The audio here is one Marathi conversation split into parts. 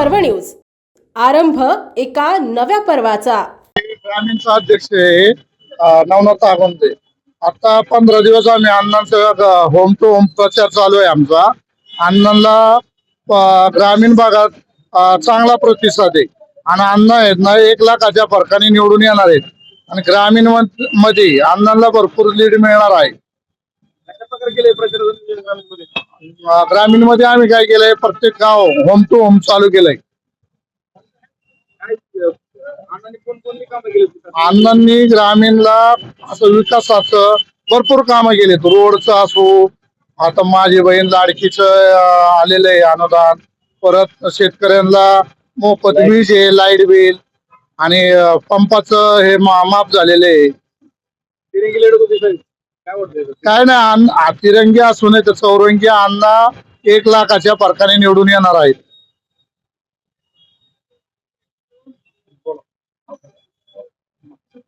पर्व न्यूज. आरंभ एका नव्या पर्वाचा. ग्रामीणचा अध्यक्ष आहे नवनाथ आगोंदे आता पंधरा दिवस आम्ही अण्णांचा होम टू होम प्रचार चालू आहे आमचा. अण्णांना ग्रामीण भागात चांगला प्रतिसाद आहे. आणि अण्णा आहेत ना एक लाखाच्या फरकाने निवडून येणार आहेत. आणि ग्रामीण मध- मध्ये अण्णांना भरपूर लीड मिळणार आहे. ग्रामीणमध्ये आम्ही काय केलंय प्रत्येक गाव होम टू होम चालू केलंय. अण्णांनी ग्रामीणला असं विकासाचं भरपूर कामं केलेत. रोडचं असो आता माझी बहीण लाडकीचं आलेलं आहे अनुदान. परत शेतकऱ्यांना मोफत वीज आहे लाइट बिल आणि पंपाचं हे माफ झालेलं आहे. काय नाही तिरंगी असू नये तर चौरंगी अण्णा एक लाखाच्या फरकाने निवडून येणार आहेत.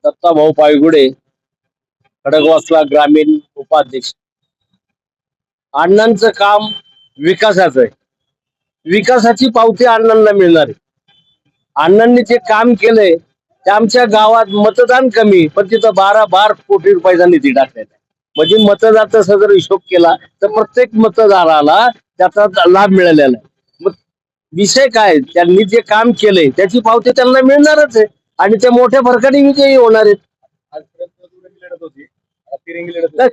दत्ताभाऊ पायगुडे खडकवासला ग्रामीण उपाध्यक्ष. अण्णांचं काम विकासाचं आहे. विकासाची पावती अण्णांना मिळणार आहे. अण्णांनी जे काम केलंय ते आमच्या गावात मतदान कमी पण तिथं बारा बार कोटी रुपयाचा निधी टाकलेला आहे. म्हणजे मतदाराचा जर हिशोब केला तर प्रत्येक मतदाराला त्याचा लाभ मिळालेला आहे. मग विषय काय? त्यांनी जे काम केलंय त्याची पावती त्यांना मिळणारच आहे. आणि ते मोठ्या फरकाने विजयी होणार आहेत.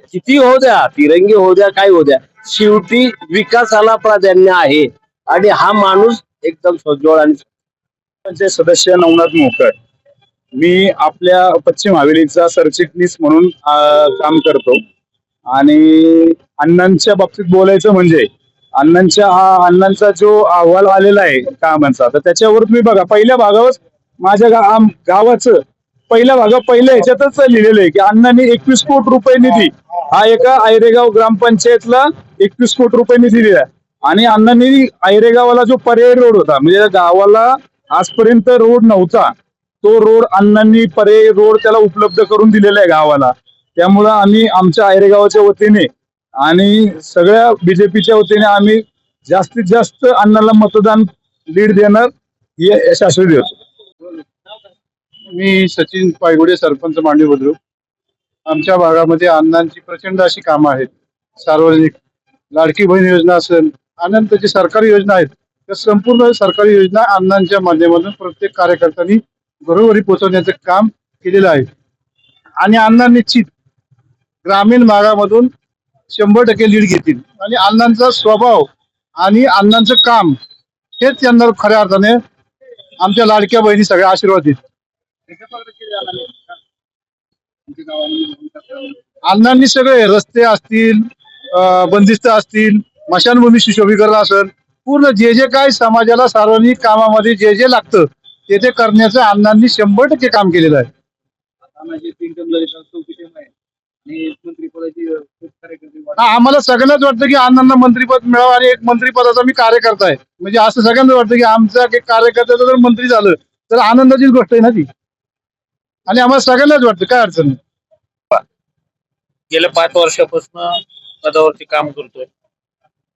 किती होऊ द्या तिरंगी होऊ द्या काय होऊ द्या. शेवटी विकासाला प्राधान्य आहे. आणि हा माणूस एकदम सज्जोळ आणि सदस्य नवनाथ मोकळ. मी आपल्या पश्चिम हवेलीचा सरचिटणीस म्हणून काम करतो. आणि अण्णांच्या बाबतीत बोलायचं म्हणजे अण्णांच्या अण्णांचा जो अहवाल आलेला आहे कामांचा तर त्याच्यावर तुम्ही बघा पहिल्या भागावर माझ्या गा गावाचं पहिल्या भागा पहिल्या ह्याच्यातच लिहिलेलं आहे की अण्णांनी एकवीस कोटी रुपये निधी हा एका आयरेगाव ग्रामपंचायतला एकवीस कोटी रुपये निधी दिला. आणि अण्णांनी आयरेगावाला जो पर्यायी रोड होता म्हणजे गावाला आजपर्यंत रोड नव्हता तो रोड अण्णांनी परे रोड त्याला उपलब्ध करून दिलेला आहे गावाला. त्यामुळं आम्ही आमच्या आयरेगावाच्या वतीने आणि सगळ्या बीजेपीच्या वतीने आम्ही जास्तीत जास्त अण्णाला मतदान लीड देणार हे शाश्वत देतो. मी सचिन पायगुडे सरपंच मांडवी बुद्रुक. आमच्या भागामध्ये अण्णांची प्रचंड अशी कामं आहेत. सार्वजनिक लाडकी बहीण योजना असेल अनंतची सरकारी योजना आहेत त्या संपूर्ण सरकारी योजना अण्णांच्या माध्यमातून प्रत्येक कार्यकर्त्यांनी घरोघरी पोहोचवण्याचं काम केलेलं आहे. आणि अण्णा निश्चित ग्रामीण भागामधून शंभर टक्के लीड घेतील. आणि अण्णांचा स्वभाव आणि अण्णांचं काम हेच त्यांना खऱ्या अर्थाने आमच्या लाडक्या बहिणी सगळ्या आशीर्वाद देतील. अण्णांनी सगळे रस्ते असतील बंदिस्त असतील स्मशानभूमी सुशोभीकरण असेल पूर्ण जे जे काय समाजाला सार्वजनिक कामामध्ये जे जे लागतं ते ते करण्याचं अण्णांनी शंभर टक्के काम केलेलं आहे. हा, आम्हाला सगळ्यांनाच वाटतं की अण्णांना मंत्रीपद मिळावं आणि एक मंत्रीपदाचा मी कार्यकर्ता आहे. म्हणजे असं सगळ्यांना वाटतं की आमचा एक कार्यकर्त्याचं जर मंत्री झालं तर आनंदाचीच गोष्ट आहे ना ती. आणि आम्हाला सगळ्यांनाच वाटतं काय अडचण नाही. गेल्या पाच वर्षापासून पदावरती काम करतोय.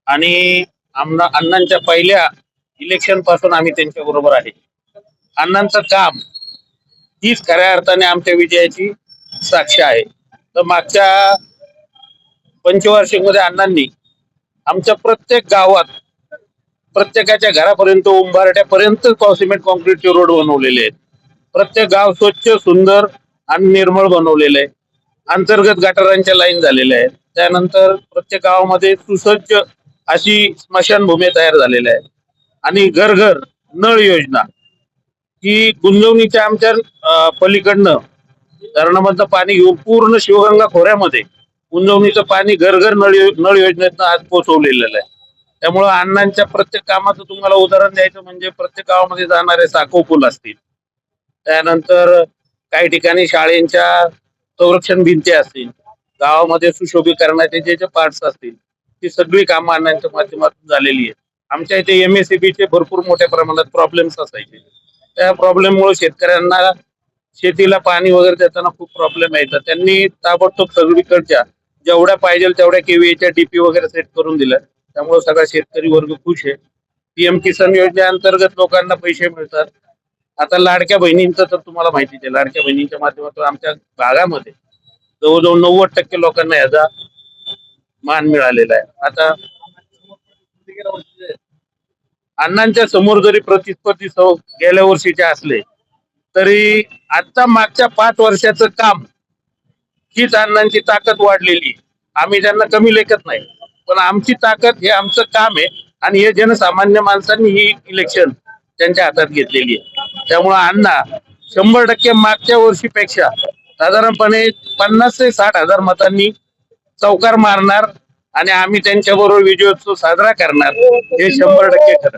आणि आमना अण्णांच्या पहिल्या इलेक्शनपासून आम्ही त्यांच्या बरोबर आहे. अण्णांचं काम हीच खऱ्या अर्थाने आमच्या विजयाची साक्ष आहे. तर मागच्या पंचवार्षिकमध्ये अण्णांनी आमच्या प्रत्येक गावात प्रत्येकाच्या घरापर्यंत उंबारट्यापर्यंत सिमेंट कॉन्क्रीटचे रोड बनवलेले आहेत. प्रत्येक गाव स्वच्छ सुंदर आणि निर्मळ बनवलेलं आहे. अंतर्गत गटारांच्या लाईन झालेल्या आहेत. त्यानंतर प्रत्येक गावामध्ये सुसज्ज अशी स्मशानभूमी तयार झालेल्या आहेत. आणि घर घर नळ योजना की गुंजवणीच्या आमच्या पलीकडनं धरणामधलं पाणी घेऊन पूर्ण शिवगंगा खोऱ्यामध्ये गुंजवणीचं पाणी घर घर नळ नळ योजनेतनं आज पोहोचवलेलं आहे. त्यामुळं अण्णांच्या प्रत्येक कामाचं तुम्हाला उदाहरण द्यायचं म्हणजे प्रत्येक गावामध्ये जाणारे साखो पूल असतील. त्यानंतर काही ठिकाणी शाळेंच्या संरक्षण भिंती असतील. गावामध्ये सुशोभीकरणाचे जे जे पार्ट्स असतील ती सगळी कामं अण्णांच्या माध्यमातून झालेली आहेत. आमच्या इथे एमएससीबी चे भरपूर मोठ्या प्रमाणात प्रॉब्लेम्स असायचे. त्या प्रॉब्लेममुळे शेतकऱ्यांना शेतीला पाणी वगैरे देताना खूप प्रॉब्लेम येतात त्यांनी ताबडतोब सगळीकडच्या जेवढ्या पाहिजे तेवढ्या केव्हीएच्या डीपी वगैरे सेट करून दिल्या. त्यामुळे सगळा शेतकरी वर्ग खुश आहे. पीएम किसान योजनेअंतर्गत लोकांना पैसे मिळतात. आता लाडक्या बहिणींचं तर तुम्हाला माहिती आहे. लाडक्या बहिणींच्या माध्यमातून आमच्या भागामध्ये जवळजवळ नव्वद टक्के लोकांना याचा मान मिळालेला आहे. आता अण्णांच्या समोर जरी प्रतिस्पर्धी सौ गेल्या वर्षीचे असले तरी आता मागच्या पाच वर्षाचं काम हीच अण्णांची ताकद वाढलेली. आम्ही त्यांना कमी लेखत नाही पण आमची ताकद हे आमचं काम आहे आणि हे जनसामान्य माणसांनी ही इलेक्शन त्यांच्या हातात घेतलेली आहे. त्यामुळे अण्णा शंभर टक्के मागच्या वर्षीपेक्षा साधारणपणे पन्नास ते साठ हजार मतांनी चौकार मारणार आणि आम्ही त्यांच्याबरोबर विजयोत्सव साजरा करणार हे शंभर टक्के खरं.